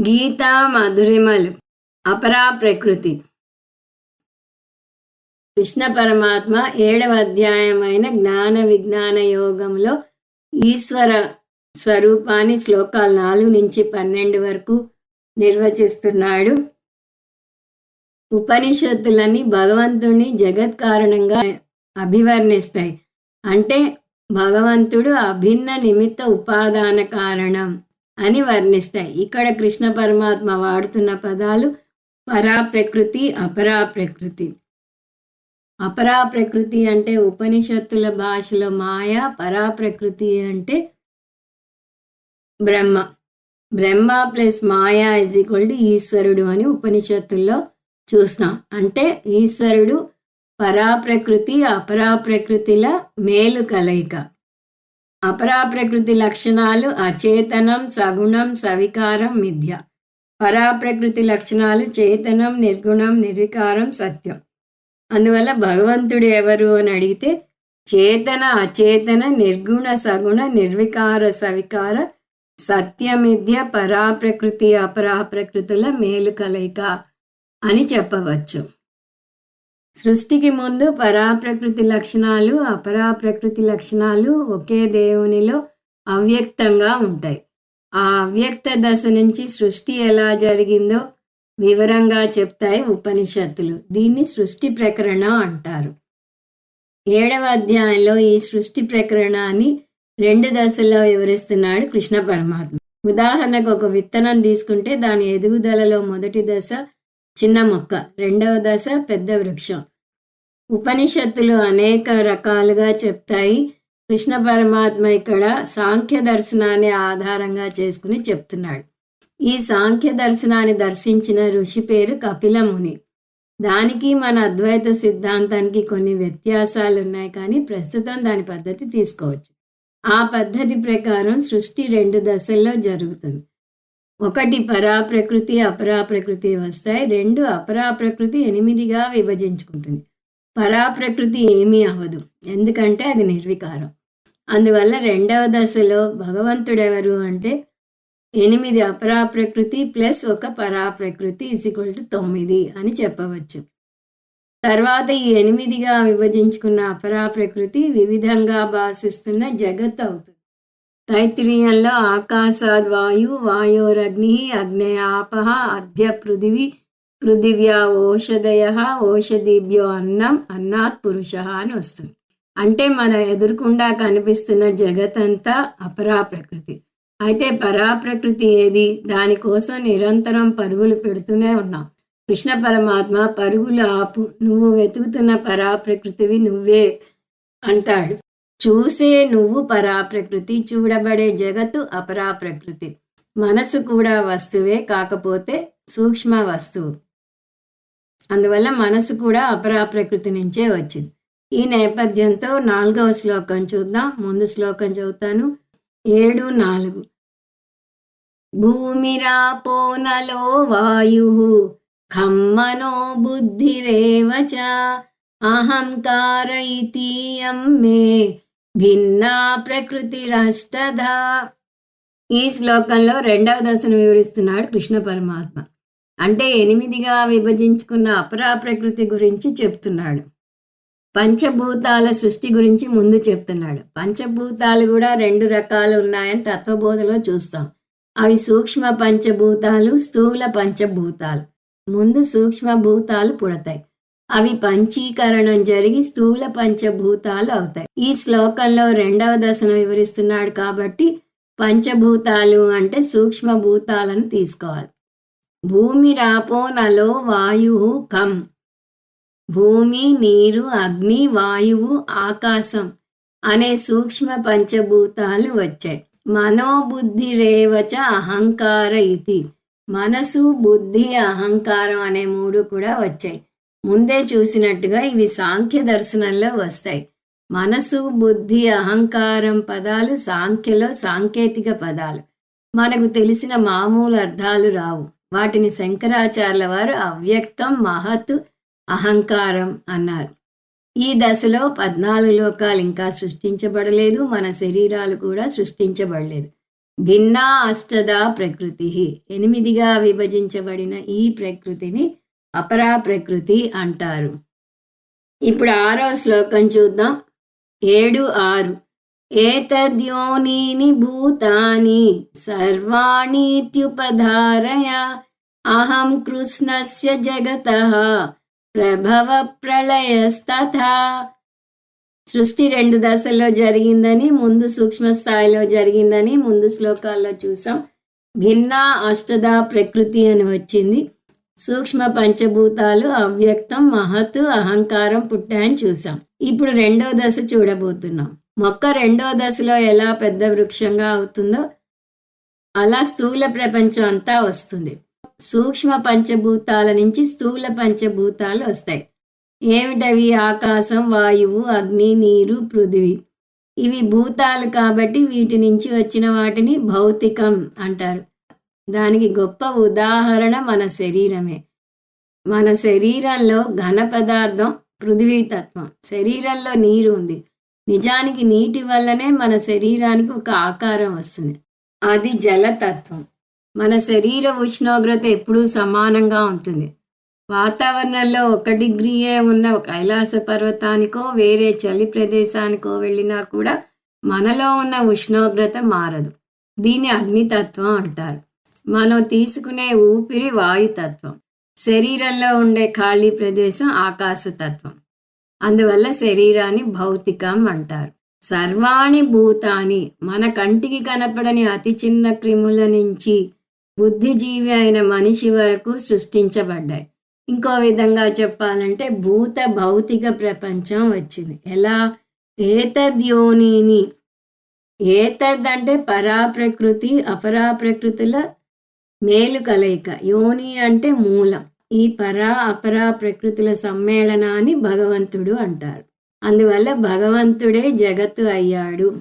గీతా మధురిమలు అపరా ప్రకృతి. కృష్ణ పరమాత్మ ఏడవ అధ్యాయమైన జ్ఞాన విజ్ఞాన యోగంలో ఈశ్వర స్వరూపాన్ని శ్లోకాలు నాలుగు నుంచి పన్నెండు వరకు నిర్వచిస్తున్నాడు. ఉపనిషత్తులని భగవంతుని జగత్ కారణంగా అభివర్ణిస్తాయి. అంటే భగవంతుడు అభిన్న నిమిత్త ఉపాదాన కారణం. అని వర్ణిస్తాయి. ఇక్కడ కృష్ణ పరమాత్మ వాడుతున్న పదాలు పరా ప్రకృతి అపరా ప్రకృతి అపరా ప్రకృతి అంటే ఉపనిషత్తుల భాషలో మాయ పరా ప్రకృతి అంటే బ్రహ్మ. బ్రహ్మ ప్లస్ మాయా ఇజ్ ఈక్వల్ టు ఈశ్వరుడు అని ఉపనిషత్తుల్లో చూస్తాం. అంటే ఈశ్వరుడు పరా ప్రకృతి అపరా ప్రకృతిల మేలు కలయిక. అపరాప్రకృతి లక్షణాలు అచేతనం సగుణం సవికారం మిథ్య. పరా ప్రకృతి లక్షణాలు చేతనం నిర్గుణం నిర్వికారం సత్యం. అందువల్ల భగవంతుడు ఎవరు అని అడిగితే చేతన అచేతన నిర్గుణ సగుణ నిర్వికార సవికార సత్యమిథ్య పరా ప్రకృతి ప్రకృతుల మేలు కలయిక అని చెప్పవచ్చు. సృష్టికి ముందు పరాప్రకృతి లక్షణాలు అపరాప్రకృతి లక్షణాలు ఒకే దేవునిలో అవ్యక్తంగా ఉంటాయి. ఆ అవ్యక్త దశ నుంచి సృష్టి ఎలా జరిగిందో వివరంగా చెప్తాయి ఉపనిషత్తులు. దీన్ని సృష్టి ప్రకరణ అంటారు. ఏడవ అధ్యాయంలో ఈ సృష్టి ప్రకరణాన్ని రెండు దశల్లో వివరిస్తున్నాడు కృష్ణ పరమాత్మ. ఉదాహరణకు ఒక విత్తనం తీసుకుంటే దాని ఎదుగుదలలో మొదటి దశ చిన్న మొక్క రెండవ దశ పెద్ద వృక్షం. ఉపనిషత్తులు అనేక రకాలుగా చెప్తాయి. కృష్ణ పరమాత్మ ఇక్కడ సాంఖ్య దర్శనాన్ని ఆధారంగా చేసుకుని చెప్తున్నాడు. ఈ సాంఖ్య దర్శనాన్ని దర్శించిన ఋషి పేరు కపిల ముని. దానికి మన అద్వైత సిద్ధాంతానికి కొన్ని వ్యత్యాసాలు ఉన్నాయి కానీ ప్రస్తుతం దాని పద్ధతి తీసుకోవచ్చు. ఆ పద్ధతి ప్రకారం సృష్టి రెండు దశల్లో జరుగుతుంది. ఒకటి పరాప్రకృతి అపరాప్రకృతి వస్తాయి. రెండు అపరాప్రకృతి ఎనిమిదిగా విభజించుకుంటుంది. పరాప్రకృతి ఏమీ అవ్వదు. ఎందుకంటే అది నిర్వికారం. అందువల్ల రెండవ దశలో భగవంతుడెవరు అంటే ఎనిమిది అపరాప్రకృతి ప్లస్ ఒక పరాప్రకృతి ఈక్వల్ టు తొమ్మిది అని చెప్పవచ్చు. తర్వాత ఈ ఎనిమిదిగా విభజించుకున్న అపరాప్రకృతి వివిధంగా భాషిస్తున్న జగత్ అవుతుంది తైత్రీయంలో ఆకాశాద్ వాయు వాయోరగ్ని అగ్నేయాప అభ్య పృథివీ పృథివ్యా ఓషధయ ఓషధిభ్యో అన్నం అన్నాత్ పురుష అని వస్తుంది. అంటే మన ఎదురుకుండా కనిపిస్తున్న జగతంతా అపరా ప్రకృతి అయితే పరాప్రకృతి ఏది? దానికోసం నిరంతరం పరుగులు పెడుతూనే ఉన్నాం. కృష్ణ పరమాత్మ పరుగులు ఆపు నువ్వు వెతుకుతున్న పరాప్రకృతివి నువ్వే అంటాడు. చూసే నువ్వు పరా ప్రకృతి చూడబడే జగత్తు అపరాప్రకృతి. మనసు కూడా వస్తువే కాకపోతే సూక్ష్మ వస్తువు. అందువల్ల మనసు కూడా అపరాప్రకృతి నుంచే వచ్చింది. ఈ నేపథ్యంతో నాలుగవ శ్లోకం చూద్దాం. ముందు శ్లోకం చదువుతాను. ఏడు నాలుగు. భూమిరాపోనలో వాయు ఖమ్మనో బుద్ధిరేవచ అహంకార ఇతీయం మే భిన్నా రాష్ట్రధ ఈ శ్లోకంలో రెండవ దశను వివరిస్తున్నాడు కృష్ణ పరమాత్మ. అంటే ఎనిమిదిగా విభజించుకున్న అపరా ప్రకృతి గురించి చెప్తున్నాడు. పంచభూతాల సృష్టి గురించి ముందు చెప్తున్నాడు. పంచభూతాలు కూడా రెండు రకాలు ఉన్నాయని తత్వబోధలో చూస్తాం. అవి సూక్ష్మ పంచభూతాలు స్థూల పంచభూతాలు. ముందు సూక్ష్మ భూతాలు పుడతాయి. అవి పంచీకరణం జరిగి స్థూల పంచభూతాలు అవుతాయి. ఈ శ్లోకంలో రెండవ దశను వివరిస్తున్నాడు కాబట్టి పంచభూతాలు అంటే సూక్ష్మ భూతాలను తీసుకోవాలి. భూమి రాపో నలో వాయువు కం. భూమి నీరు అగ్ని వాయువు ఆకాశం అనే సూక్ష్మ పంచభూతాలు వచ్చాయి. మనోబుద్ధి రేవచ అహంకార ఇది మనసు బుద్ధి అహంకారం అనే మూడు కూడా వచ్చాయి. ముందే చూసినట్టుగా ఇవి సాంఖ్య దర్శనంలో వస్తాయి. మనసు బుద్ధి అహంకారం పదాలు సాంఖ్యలో సాంకేతిక పదాలు. మనకు తెలిసిన మామూలు అర్థాలు రావు. వాటిని శంకరాచార్యుల వారు అవ్యక్తం మహత్ అహంకారం అన్నారు. ఈ దశలో పద్నాలుగు లోకాలు ఇంకా సృష్టించబడలేదు. మన శరీరాలు కూడా సృష్టించబడలేదు. భిన్నా అష్టదా ప్రకృతి. ఎనిమిదిగా విభజించబడిన ఈ ప్రకృతిని అపరా ప్రకృతి అంటారు. ఇప్పుడు ఆరో శ్లోకం చూద్దాం. ఏడు ఆరు. ఏతద్యోనీని భూతాని సర్వాణీత్యుపధారయ అహం కృష్ణస్య జగత ప్రభవ ప్రళయస్తథా. సృష్టి రెండు దశల్లో జరిగిందని ముందు సూక్ష్మ స్థాయిలో జరిగిందని ముందు శ్లోకాల్లో చూసాం. భిన్న అష్టదా ప్రకృతి అని వచ్చింది. సూక్ష్మ పంచభూతాలు అవ్యక్తం మహత్తు అహంకారం పుట్టాయని చూసాం ఇప్పుడు రెండో దశ చూడబోతున్నాం. మొక్క రెండో దశలో ఎలా పెద్ద వృక్షంగా అవుతుందో అలా స్థూల ప్రపంచం అంతా వస్తుంది. సూక్ష్మ పంచభూతాల నుంచి స్థూల పంచభూతాలు వస్తాయి. ఏమిటవి? ఆకాశం వాయువు అగ్ని నీరు పృథివీ. ఇవి భూతాలు కాబట్టి వీటి నుంచి వచ్చిన వాటిని భౌతికం అంటారు. దానికి గొప్ప ఉదాహరణ మన శరీరమే. మన శరీరంలో ఘన పదార్థం పృథివీతత్వం శరీరంలో నీరు ఉంది. నిజానికి నీటి వల్లనే మన శరీరానికి ఒక ఆకారం వస్తుంది. అది జలతత్వం మన శరీర ఉష్ణోగ్రత ఎప్పుడూ సమానంగా ఉంటుంది. వాతావరణంలో ఒక డిగ్రీయే ఉన్న కైలాస పర్వతానికో వేరే చలి ప్రదేశానికో వెళ్ళినా కూడా మనలో ఉన్న ఉష్ణోగ్రత మారదు. దీన్ని అగ్నితత్వం అంటారు. మనం తీసుకునే ఊపిరి వాయుతత్వం శరీరంలో ఉండే ఖాళీ ప్రదేశం ఆకాశతత్వం. అందువల్ల శరీరాన్ని భౌతికం అంటారు. సర్వాణి భూతాని మన కంటికి కనపడని అతి చిన్న క్రిముల నుంచి బుద్ధిజీవి అయిన మనిషి వరకు సృష్టించబడ్డాయి. ఇంకో విధంగా చెప్పాలంటే భూత భౌతిక ప్రపంచం వచ్చింది. ఎలా? ఏతద్యోనిని ఏతద్ అంటే పరాప్రకృతి అపరాప్రకృతుల మేలు కలయిక. యోని అంటే మూలం. ఈ పరా అపరా ప్రకృతుల సమ్మేళనాన్ని భగవంతుడు అంటారు. అందువల్ల భగవంతుడే జగత్తు అయ్యాడు.